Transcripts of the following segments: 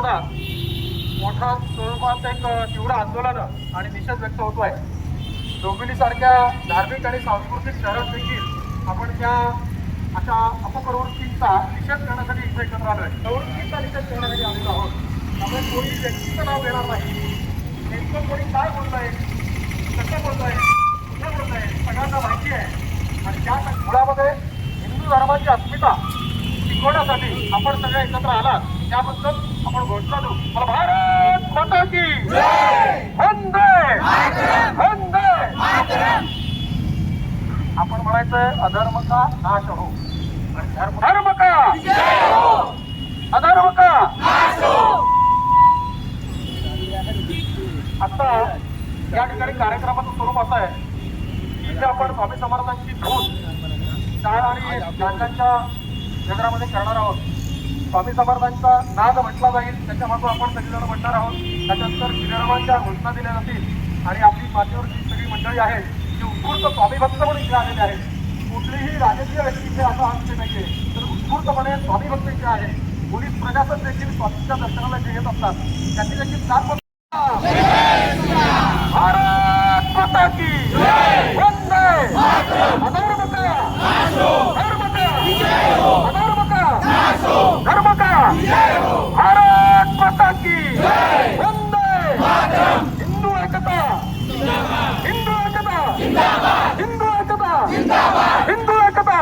विरोधात मोठ्या स्वरूपात एक तीव्र आंदोलन आणि निषेध व्यक्त होतो आहे डोंबिवलीसारख्या धार्मिक आणि सांस्कृतिक शहरात देखील आपण त्या अशा अपप्रवृत्तींचा निषेध करण्यासाठी इथे एकत्र आलो आहे प्रवृत्तींचा निषेध करण्यासाठी आलेलो आहोत. त्यामुळे कोणी व्यक्तीचं नाव घेणार नाही. नेमकं कोणी काय बोलत आहे कसं बोलत आहे कुठं बोलत आहे सगळ्यांना माहिती आहे. आणि त्या मुळामध्ये हिंदू धर्माची अस्मिता शिकवण्यासाठी आपण सगळे एकत्र आलात. त्याबद्दल आपण घोषणा देऊ. मला भारत माता की वंदे! वंदे! आपण म्हणायचंय अधर्म का नाश हो? धर्म का? अधर्म का? आता या ठिकाणी कार्यक्रमाचं स्वरूप असं आहे की इथे आपण स्वामी समर्थांची धून टाळ आणि गांजांच्या नगरामध्ये करणार आहोत. स्वामी समर्थांचा नाद म्हटला जाईल. त्याच्यामागून आपण सगळेजण म्हणणार आहोत. त्याच्यानंतर श्रीरामांच्या घोषणा दिल्या जातील. आणि आपली माथेवर जी सगळी मंडळी आहे ती उत्स्फूर्त स्वामीभक्त म्हणून इथे आलेले आहेत कुठलीही राजकीय व्यक्ती इथे असं असते नाहीये. तर उत्स्फूर्तपणे स्वामीभक्त इथे आहे. पोलीस प्रशासन देखील स्वामीच्या दर्शनाला जे येत असतात. त्यांनी देखील साथ भारत माता की वंदे अधर्म का धर्म का अधर्म का धर्म का भारत माता की वंदे हिंदू एकता हिंदू एकता हिंदू एकता हिंदू एकता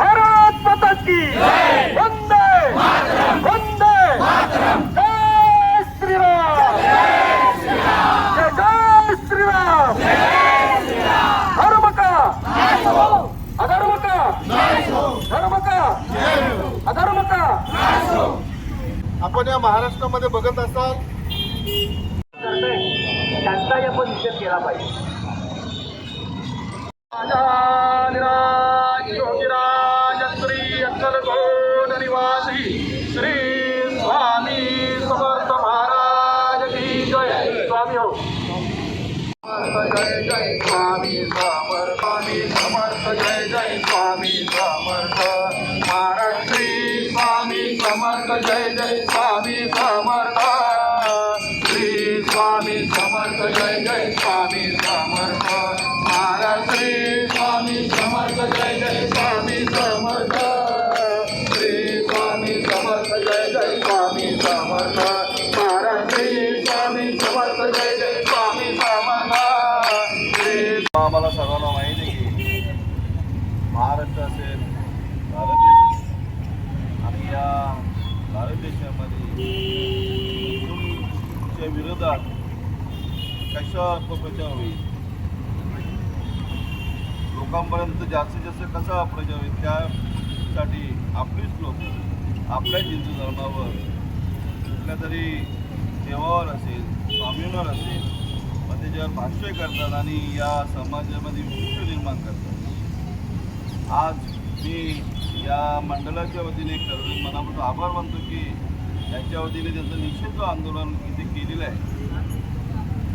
भारत माता की वंदे वंदे जय श्रीराम जय जय श्रीराम धर्म का अधर्म का धर्म का अधर्म का आपण या महाराष्ट्रामध्ये बघत असाल. आपण केला पाहिजे. श्री स्वामी समर्थ महाराज की जय. स्वामी हो. जय जय स्वामी समर्थ स्वामी समर्थ जय जय स्वामी महाराष्ट्र असेल भारत देश असेल. आणि या भारत देशामध्ये हिंदूंच्या विरोधात कशा प्रचार होईल? लोकांपर्यंत जास्तीत जास्त कसा प्रचार होईल? त्यासाठी आपलीच लोक आपल्याच हिंदू धर्मावर कुठल्या तरी देवावर असेल स्वामींवर असेल मग त्याच्यावर भाष्य करतात आणि या समाजामध्ये विशिष्ट निर्माण करतात. आज मी या मंडळाच्या वतीने खरं मनापासून आभार मानतो की याच्या वतीने त्यांचं निषेध जो आंदोलन इथे केलेलं आहे.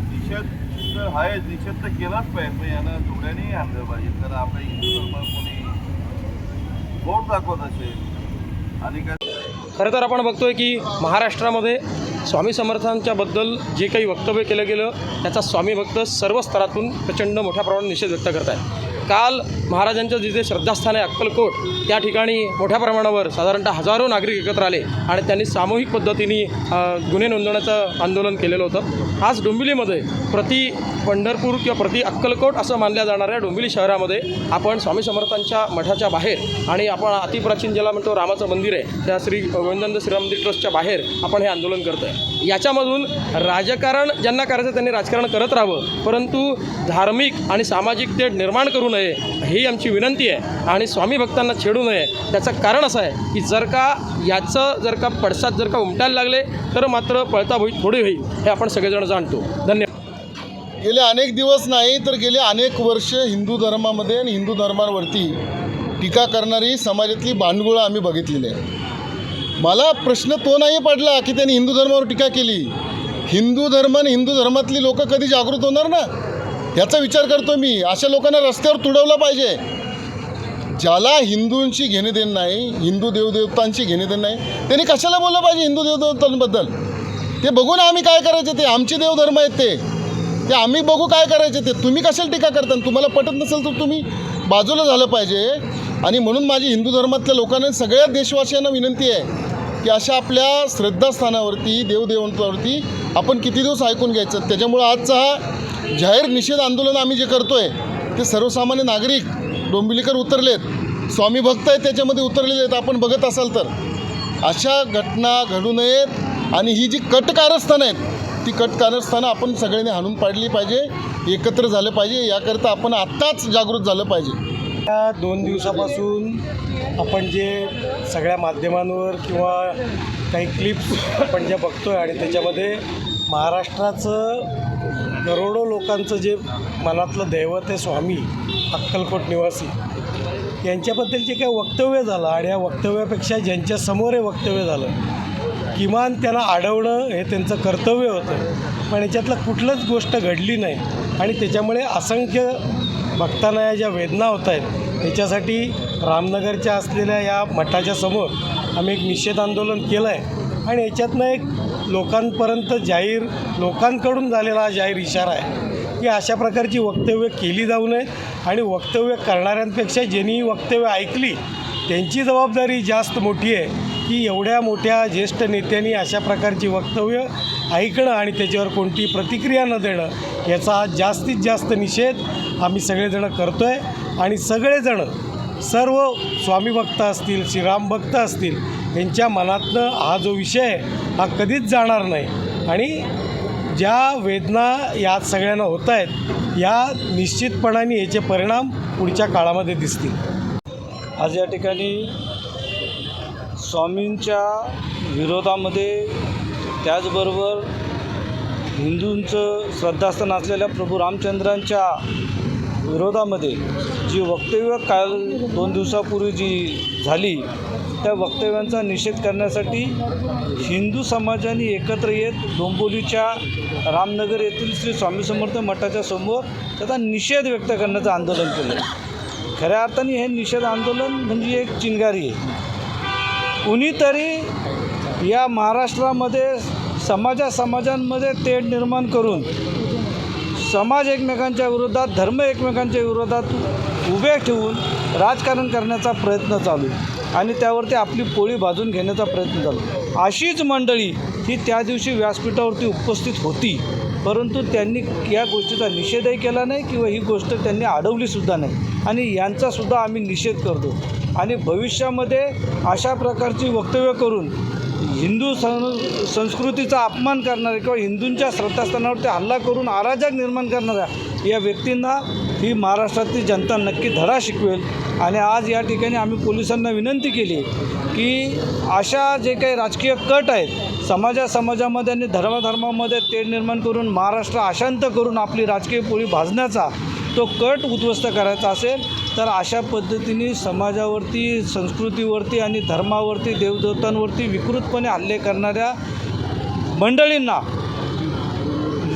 निषेध तर आहेच निषेध तर केलाच पाहिजे पण यानं जोड्यानेही आणलं पाहिजे. तर आपल्या हिंदू धर्मात कोणी बोट दाखवत असेल आणि काय खरं तर आपण बघतोय की महाराष्ट्रामध्ये स्वामी समर्थांच्याबद्दल जे काही वक्तव्य केलं गेलं त्याचा स्वामी भक्त सर्व स्तरातून प्रचंड मोठ्या प्रमाणात निषेध व्यक्त करत आहेत काल महाराजांचं जिथे श्रद्धास्थान आहे अक्कलकोट त्या ठिकाणी मोठ्या प्रमाणावर साधारणतः हजारो नागरिक एकत्र आले आणि त्यांनी सामूहिक पद्धतीने गुन्हे नोंदवण्याचं आंदोलन केलेलं होतं. आज डोंबिवलीमध्ये प्रति पंढरपूर किंवा प्रति अक्कलकोट असं मानल्या जाणाऱ्या डोंबिवली शहरामध्ये आपण स्वामी समर्थांच्या मठाच्या बाहेर आणि आपण अतिप्राचीन ज्याला म्हणतो रामाचं मंदिर आहे त्या श्री गोविंदानंद श्रीराम मंदिर ट्रस्टच्या बाहेर आपण हे आंदोलन करतो आहे याच्यामधून राजकारण ज्यांना करायचं त्यांनी राजकारण करत राहावं परंतु धार्मिक आणि सामाजिक तेढ निर्माण करू नये ही आमची विनंती आहे. आणि स्वामी भक्तांना छेडू नये. त्याचं कारण असं आहे की जर का याचं जर का पडसाद जर का उमटायला लागले तर मात्र पळता भुई थोडी होईल हे आपण सगळेजण जाणतो. धन्यवाद. गेले अनेक दिवस नाही तर गेले अनेक वर्ष हिंदू धर्मामध्ये आणि हिंदू धर्मावरती टीका करणारी समाजातली बांडगुळं आम्ही बघितलेली आहे. मला प्रश्न तो नाही पडला की त्यांनी हिंदू धर्मावर टीका केली. हिंदू धर्म आणि हिंदू धर्मातली लोक कधी जागृत होणार ना? याचा विचार करतो मी. अशा लोकांना रस्त्यावर तुडवलं पाहिजे. ज्याला हिंदूंशी घेणे देणं नाही हिंदू देवदेवतांशी घेणे देणं नाही त्यांनी कशाला बोललं पाहिजे हिंदू देवदेवतांबद्दल? ते बघू ना आम्ही काय करायचे ते? आमचे देवधर्म आहेत ते. ते आम्ही बघू काय करायचे ते? तुम्ही कशाला टीका करता? तुम्हाला पटत नसेल तर तुम्ही बाजूला झालं पाहिजे. आणि म्हणून माझी हिंदू धर्मातल्या लोकांना सगळ्या देशवासियांना विनंती आहे की अशा आपल्या श्रद्धास्थानावरती देवदेवतावरती आपण किती दिवस ऐकून घ्यायचं? त्याच्यामुळं आजचा हा जाहीर निषेध आंदोलन आम्ही जे करतो आहे ते सर्वसामान्य नागरिक डोंबिवलीकर उतरलेत. स्वामी भक्त आहेत त्याच्यामध्ये उतरलेले आहेत. आपण बघत असाल तर. अशा घटना घडू नयेत आणि ही जी कट कारस्थानं आहेत ती कट कारस्थानं आपण सगळ्यांनी हाणून पाडली पाहिजे एकत्र झालं पाहिजे. याकरता आपण आत्ताच जागृत झालं पाहिजे. या दोन दिवसापासून आपण जे सगळ्या माध्यमांवर किंवा काही क्लिप्स आपण ज्या बघतो आहे आणि त्याच्यामध्ये महाराष्ट्राचं करोडो लोकांचं जे मनातलं दैवत आहे स्वामी अक्कलकोट निवासी यांच्याबद्दल जे काही वक्तव्य झालं? आणि या वक्तव्यापेक्षा ज्यांच्यासमोर हे वक्तव्य झालं किमान त्यांना अडवणं हे त्यांचं कर्तव्य होतं. पण याच्यातलं कुठलंच गोष्ट घडली नाही. आणि त्याच्यामुळे असंख्य भक्तांना या ज्या वेदना होत आहेत त्याच्यासाठी रामनगरच्या असलेल्या या मठाच्या समोर आम्ही एक निषेध आंदोलन केलं आहे आणि याच्यातनं एक लोकांपर्यंत जाहीर लोकांकडून झालेला हा जाहीर इशारा आहे की अशा प्रकारची वक्तव्य केली जाऊ नये आणि वक्तव्य करणाऱ्यांपेक्षा ज्यांनी वक्तव्य ऐकली त्यांची जबाबदारी जास्त मोठी आहे की एवढ्या मोठ्या ज्येष्ठ नेत्यांनी अशा प्रकारची वक्तव्य ऐकणं आणि त्याच्यावर कोणती प्रतिक्रिया न देणं याचा जास्तीत जास्त निषेध आम्ही सगळेजणं करतो आहे आणि सगळेजणं सर्व स्वामी भक्त असतील श्रीराम भक्त असतील यांच्या मनातनं हा जो विषय आहे हा कधीच जाणार नाही. आणि ज्या वेदना या सगळ्यांना होत आहेत या निश्चितपणाने याचे परिणाम पुढच्या काळामध्ये दिसतील. आज या ठिकाणी स्वामींच्या विरोधामध्ये त्याचबरोबर हिंदूंचं श्रद्धास्थान असलेल्या प्रभू रामचंद्रांच्या विरोधामध्ये जी वक्तव्य काल दोन दिवसापूर्वी जी झाली त्या वक्तव्यांचा निषेध करण्यासाठी हिंदू समाजाने एकत्र येत डोंबोलीच्या रामनगर येथील श्री स्वामी समर्थ मठाच्या समोर त्याचा निषेध व्यक्त करण्याचं आंदोलन केलं. खऱ्या अर्थाने हे निषेध आंदोलन म्हणजे एक चिंगारी आहे. कुणीतरी या महाराष्ट्रामध्ये समाजा समाजांमध्ये तेढ निर्माण करून समाज एकमेकांच्या विरोधात धर्म एकमेकांच्या विरोधात उभे ठेवून राजकारण करण्याचा प्रयत्न चालू आहे आणि त्यावरती आपली पोळी भाजून घेण्याचा प्रयत्न चालू अशीच मंडळी ही त्या दिवशी व्यासपीठावरती उपस्थित होती परंतु त्यांनी या गोष्टीचा निषेधही केला नाही किंवा ही गोष्ट त्यांनी अडवलीसुद्धा नाही. आणि यांचासुद्धा आम्ही निषेध करतो. आणि भविष्यामध्ये अशा प्रकारची वक्तव्य करून हिंदू सं संस्कृतीचा अपमान करणारे किंवा हिंदूंच्या श्रद्धास्थानावरती हल्ला करून अराजक निर्माण करणाऱ्या या व्यक्तींना ही महाराष्ट्रातील जनता नक्की धडा शिकवेल. आणि आज या ठिकाणी आम्ही पोलिसांना विनंती केली की अशा जे काही राजकीय कट आहेत समाजा समाजामध्ये आणि धर्माधर्मामध्ये तेढ निर्माण करून महाराष्ट्र अशांत करून आपली राजकीय पोळी भाजण्याचा तो कट उद्ध्वस्त करायचा असेल तर अशा पद्धतीने समाजावरती संस्कृतीवरती आणि धर्मावरती देवदेवतांवरती विकृतपणे हल्ले करणाऱ्या मंडळींना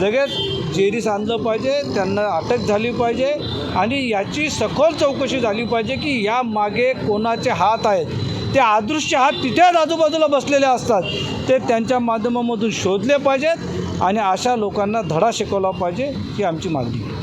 लगेच जेरीस आणलं पाहिजे त्यांना अटक झाली पाहिजे आणि याची सखोल चौकशी झाली पाहिजे की या मागे कोणाचे हात आहेत. ते अदृश्य हात तिथेच आजूबाजूला बसलेले असतात. ते त्यांच्या माध्यमामधून शोधले पाहिजेत आणि अशा लोकांना धडा शिकवला पाहिजे ही आमची मागणी आहे.